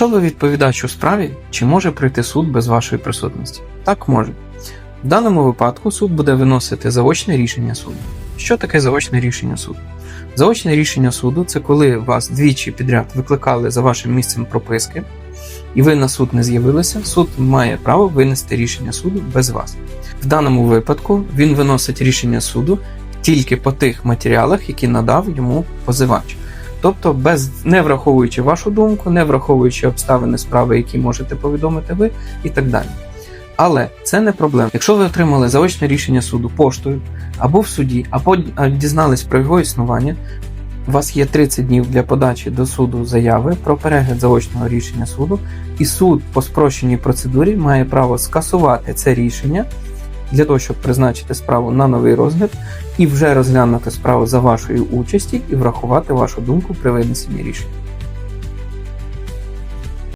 Хто ви відповідач у справі, чи може пройти суд без вашої присутності? Так може. В даному випадку суд буде виносити заочне рішення суду. Що таке заочне рішення суду? Заочне рішення суду це коли вас двічі підряд викликали за вашим місцем прописки, і ви на суд не з'явилися, суд має право винести рішення суду без вас. В даному випадку він виносить рішення суду тільки по тих матеріалах, які надав йому позивач. Тобто, без не враховуючи вашу думку, не враховуючи обставини справи, які можете повідомити ви, і так далі. Але це не проблема. Якщо ви отримали заочне рішення суду поштою або в суді, або дізнались про його існування, у вас є 30 днів для подачі до суду заяви про перегляд заочного рішення суду, і суд по спрощеній процедурі має право скасувати це рішення для того, щоб призначити справу на новий розгляд і вже розглянути справу за вашої участі і врахувати вашу думку при винесенні рішення.